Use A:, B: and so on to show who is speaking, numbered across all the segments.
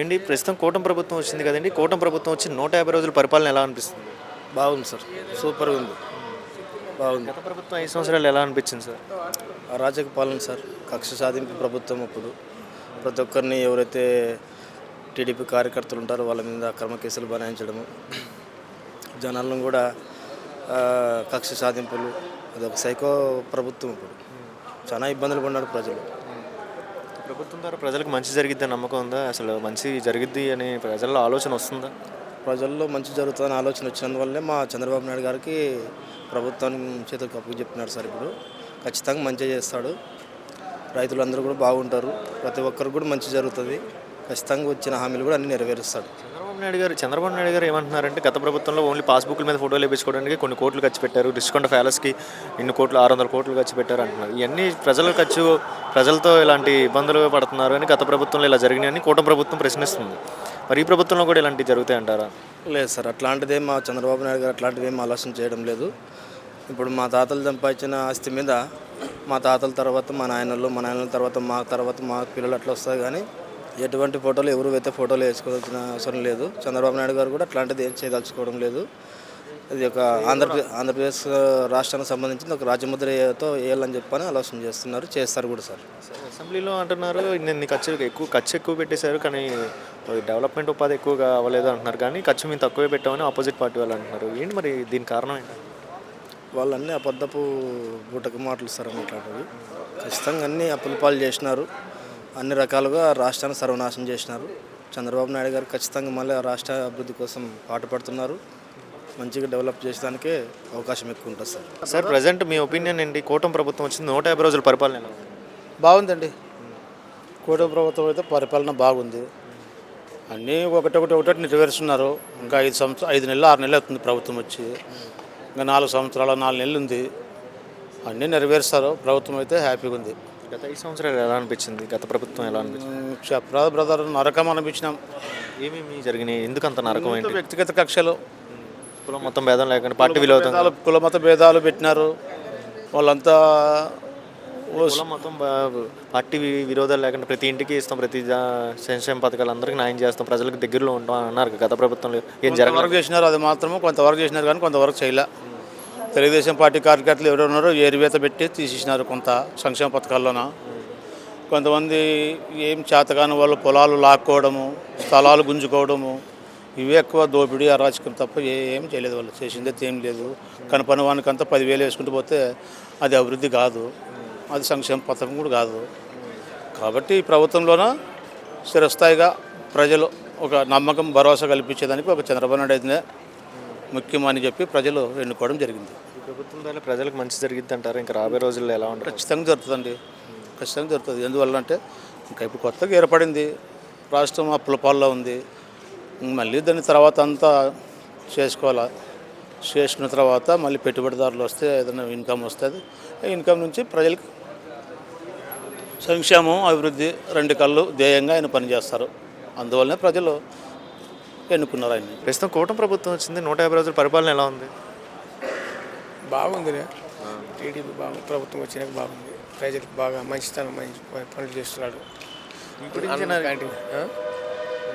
A: ఏంటి? ప్రస్తుతం కూటమి ప్రభుత్వం వచ్చింది కదండి. కూటమి ప్రభుత్వం వచ్చి నూట యాభై రోజుల పరిపాలన ఎలా అనిపిస్తుంది?
B: బాగుంది సార్. సూపర్గా ఉంది. బాగుంది.
A: గత ప్రభుత్వం ఐదు సంవత్సరాలు ఎలా అనిపించింది సార్?
B: అరాచక పాలన సార్ కక్ష సాధింపు ప్రభుత్వం అప్పుడు ప్రతి ఒక్కరిని ఎవరైతే టీడీపీ కార్యకర్తలు ఉంటారో వాళ్ళ మీద అక్రమ కేసులు బనాయించడము జనాలను కూడా కక్ష సాధింపులు అదొక సైకో ప్రభుత్వం ఇప్పుడు. చాలా ఇబ్బందులు పడినారు ప్రజలు.
A: ప్రభుత్వం ద్వారా ప్రజలకు మంచి జరిగిద్ది నమ్మకం ఉందా? అసలు మంచి జరిగిద్ది అని ప్రజల్లో ఆలోచన వస్తుందా?
B: ప్రజల్లో మంచి జరుగుతుందని ఆలోచన వచ్చినందువల్లే మా చంద్రబాబు నాయుడు గారికి ప్రభుత్వానికి చేతులకు అప్పు చెప్తున్నారు సార్ ఇప్పుడు. ఖచ్చితంగా మంచిగా చేస్తాడు. రైతులందరూ కూడా బాగుంటారు. ప్రతి ఒక్కరికి కూడా మంచి జరుగుతుంది. ఖచ్చితంగా వచ్చిన హామీలు కూడా అన్ని నెరవేరుస్తాడు.
A: చంద్రబాబు నాయుడు గారు చంద్రబాబు నాయుడు గారు ఏమంటున్నారంటే గత ప్రభుత్వంలో ఓన్లీ పాస్బుక్ల మీద ఫోటోలు వేయించుకోవడానికి కొన్ని కోట్లు ఖర్చు పెట్టారు. డిస్కౌంట్ ప్యాలెస్కి ఇన్ని కోట్లు ఆరు వందల కోట్లు ఖర్చు పెట్టారు అంటున్నారు. ఇవన్నీ ప్రజల ఖర్చు ప్రజలతో ఇలాంటి ఇబ్బందులు పడుతున్నారు అని గత ప్రభుత్వంలో ఇలా జరిగినాయని కూటమి ప్రభుత్వం ప్రశ్నిస్తుంది. మరి ఈ ప్రభుత్వంలో కూడా ఇలాంటివి జరుగుతాయి అంటారా
B: లేదు సార్ అట్లాంటిదే మా చంద్రబాబు నాయుడు గారు అట్లాంటివి ఏం ఆలోచన చేయడం లేదు. ఇప్పుడు మా తాతలు సంపాదించిన ఆస్తి మీద మా తాతల తర్వాత మా నాయనలు మా నాయనల తర్వాత మా తర్వాత మా పిల్లలు అట్లా వస్తాయి కానీ ఎటువంటి ఫోటోలు ఎవరు అయితే ఫోటోలు వేసుకోవాల్సిన అవసరం లేదు. చంద్రబాబు నాయుడు గారు కూడా అట్లాంటిది ఏం చేయదలుచుకోవడం లేదు. ఇది ఒక ఆంధ్రప్రదేశ్ ఆంధ్రప్రదేశ్ రాష్ట్రానికి సంబంధించిన ఒక రాజముద్రతో వేయాలని చెప్పని ఆలోచన చేస్తున్నారు చేస్తారు కూడా సార్.
A: అసెంబ్లీలో అంటున్నారు ఇన్ని ఖర్చు ఎక్కువ ఖర్చు ఎక్కువ పెట్టేశారు కానీ డెవలప్మెంట్ ఉపాధి ఎక్కువగా అవ్వలేదు అంటున్నారు కానీ ఖర్చు మేము తక్కువే పెట్టామని ఆపోజిట్ పార్టీ వాళ్ళు అంటున్నారు. ఏంటి మరి దీని కారణం ఏంటి?
B: వాళ్ళన్నీ అబద్ధపు బుట్టకు మాటలు సార్ మాట్లాడేవి. ఖచ్చితంగా అన్ని అప్పుల పాలు చేసినారు. అన్ని రకాలుగా రాష్ట్రాన్ని సర్వనాశనం చేసినారు. చంద్రబాబు నాయుడు గారు ఖచ్చితంగా మళ్ళీ ఆ రాష్ట్ర అభివృద్ధి కోసం పాటుపడుతున్నారు. మంచిగా డెవలప్ చేసడానికే అవకాశం ఎక్కువ ఉంటుంది సార్.
A: సార్ ప్రజెంట్ మీ ఒపీనియన్ ఏంటి? కూటమి ప్రభుత్వం వచ్చింది నూట యాభై రోజుల పరిపాలన ఎలా ఉంది?
C: బాగుందండి. కూటమి ప్రభుత్వం అయితే పరిపాలన బాగుంది. అన్నీ ఒకటొకటి ఒకటి నెరవేరుస్తున్నారు. ఇంకా ఐదు సంవత్సరం ఐదు నెలలు ఆరు నెలలు అవుతుంది ప్రభుత్వం వచ్చి. ఇంకా నాలుగు సంవత్సరాలు నాలుగు నెలలు ఉంది. అన్నీ నెరవేరుస్తారు. ప్రభుత్వం అయితే హ్యాపీగా ఉంది.
A: గత ఐదు సంవత్సరాలు ఎలా అనిపించింది? గత ప్రభుత్వం ఎలా అనిపించింది?
C: చెప్పరాదు బ్రదర్ నరకం అనిపించినాం.
A: ఏమేమి జరిగినాయి? ఎందుకు అంత నరకం ఏంటి
C: వ్యక్తిగత కక్షలు?
A: కులం మొత్తం భేదం లేకుండా పార్టీ
C: భేదాలు కుల మత భేదాలు పెట్టినారు. వాళ్ళంతా
A: కులం మొత్తం పార్టీ విరోధాలు లేకుండా ప్రతి ఇంటికి ఇస్తాం ప్రతి సంక్షేమ పథకాలు అందరికీ న్యాయం చేస్తాం ప్రజలకు దగ్గరలో ఉంటాం అని అన్నారు గత ప్రభుత్వంలో. ఏం జరగలేదు.
C: కొంతవరకు చేసినారు అది మాత్రము కొంతవరకు చేసినారు కానీ కొంతవరకు చేయలే. తెలుగుదేశం పార్టీ కార్యకర్తలు ఎవరు ఉన్నారో ఏరివేత పెట్టి తీసేసినారు కొంత సంక్షేమ పథకాల్లోన. కొంతమంది ఏం చేతగాని వాళ్ళు పొలాలు లాక్కోవడము స్థలాలు గుంజుకోవడము ఇవే ఎక్కువ దోపిడీ అరాచకం తప్ప ఏ- ఏం చేయలేదు వాళ్ళు. చేసిందే ఏం లేదు. కానీ పని వానికంతా పదివేలు వేసుకుంటూ పోతే అది అభివృద్ధి కాదు. అది సంక్షేమ పథకం కూడా కాదు. కాబట్టి ఈ ప్రభుత్వంలోన స్థిరస్థాయిగా ప్రజలు ఒక నమ్మకం భరోసా కల్పించేదానికి ఒక చంద్రబాబు నాయుడు అయితే ముఖ్యం అని చెప్పి ప్రజలు ఎన్నుకోవడం జరిగింది.
A: ప్రభుత్వం ద్వారా ప్రజలకు మంచి జరిగిద్ది అంటారు? ఇంకా రాబోయే రోజుల్లో ఎలా ఉంటుంది?
C: ఖచ్చితంగా జరుగుతుందండి. ఖచ్చితంగా జరుగుతుంది. ఎందువల్ల అంటే ఇంకా ఇప్పుడు కొత్తగా ఏర్పడింది. రాష్ట్రం అప్పుల పాల్లో ఉంది. మళ్ళీ దాని తర్వాత అంతా చేసుకోవాలా? చేసుకున్న తర్వాత మళ్ళీ పెట్టుబడిదారులు వస్తే ఏదైనా ఇన్కమ్ వస్తుంది. ఇన్కమ్ నుంచి ప్రజలకు సంక్షేమం అభివృద్ధి రెండు కళ్ళు ధ్యేయంగా ఆయన పనిచేస్తారు. అందువల్లనే ప్రజలు ఎన్నుకున్నారు ఆయన్ని
A: ప్రస్తుతం కూటమి ప్రభుత్వం వచ్చింది నూట యాభై రోజుల పరిపాలన ఎలా ఉంది?
D: బాగుంది టీడీపీ బాగా ప్రభుత్వం వచ్చినాక బాగుంది. ప్రజలకు బాగా మంచితనం మంచి పనులు చేస్తున్నాడు. అన్నం క్యాంటీన్ ఆ?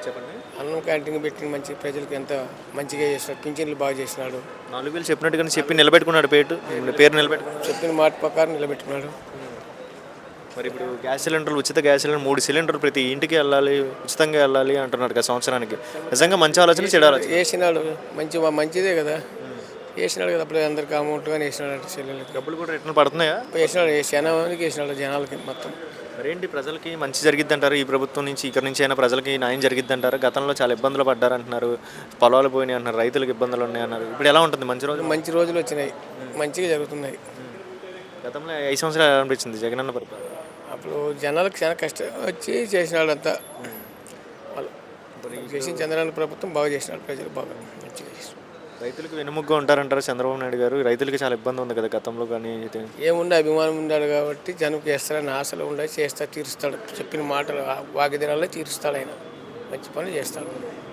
A: చెప్పండి.
D: అన్నం క్యాంటీన్ పెట్టి మంచి ప్రజలకు ఎంత మంచిగా చేస్తున్నాడు పింఛన్లు బాగా చేసినాడు
A: నాలుగు వేలు చెప్పినట్టుగానే చెప్పి నిలబెట్టుకున్నాడు పేరు పేరు నిలబెట్టుకున్నాడు
D: చెప్పిన మాట ప్రకారం నిలబెట్టుకున్నాడు.
A: మరి ఇప్పుడు గ్యాస్ సిలిండర్లు ఉచిత గ్యాస్ సిలిండర్ మూడు సిలిండర్లు ప్రతి ఇంటికి వెళ్ళాలి ఉచితంగా వెళ్ళాలి అంటున్నాడు కదా సంవత్సరానికి. నిజంగా మంచి ఆలోచన చెడు ఆలోచన
D: వేసినాడు మంచి మంచిదే కదా. వేసినాడు కదా అప్పుడు అందరికి అమౌంట్ కానీ వేసినాడు అంటే చెల్లెలకి
A: డబ్బులు కూడా రిటర్న్ పడుతున్నాయా?
D: వేసినాడు జనానికి వేసినాడు జనాలకి మొత్తం.
A: మరేంటి ప్రజలకి మంచి జరిగిద్ది అంటారు ఈ ప్రభుత్వం నుంచి ఇక్కడ నుంచి అయినా ప్రజలకి న్యాయం జరిగిద్ది అంటారు గతంలో చాలా ఇబ్బందులు పడ్డారు అంటున్నారు. పొలాలు పోయినాయి అంటున్నారు రైతులకు ఇబ్బందులు ఉన్నాయి అన్నారు. ఇప్పుడు ఎలా ఉంటుంది? మంచి రోజు
D: మంచి రోజులు వచ్చినాయి. మంచిగా జరుగుతున్నాయి.
A: గతంలో ఐదు సంవత్సరాలు అనిపించింది? జగనన్న పరిపాలన?
D: అప్పుడు జనాలకు చాలా కష్టం వచ్చి చేసినాడు అంతా వాళ్ళు చేసిన చంద్రబాబు ప్రభుత్వం బాగా చేసినాడు ప్రజలు బాగా మంచిగా
A: రైతులకు వెనుముగ్గా ఉంటారంటారు చంద్రబాబు నాయుడు గారు. రైతులకి చాలా ఇబ్బంది ఉంది కదా గతంలో కానీ.
D: ఏముండే అభిమానం ఉన్నాడు కాబట్టి జనం చేస్తాడని ఆశలు ఉండే చేస్తా తీరుస్తాడు. చెప్పిన మాటలు వాగిదినాల్లో తీరుస్తాడు ఆయన. మంచి పనులు చేస్తాడు.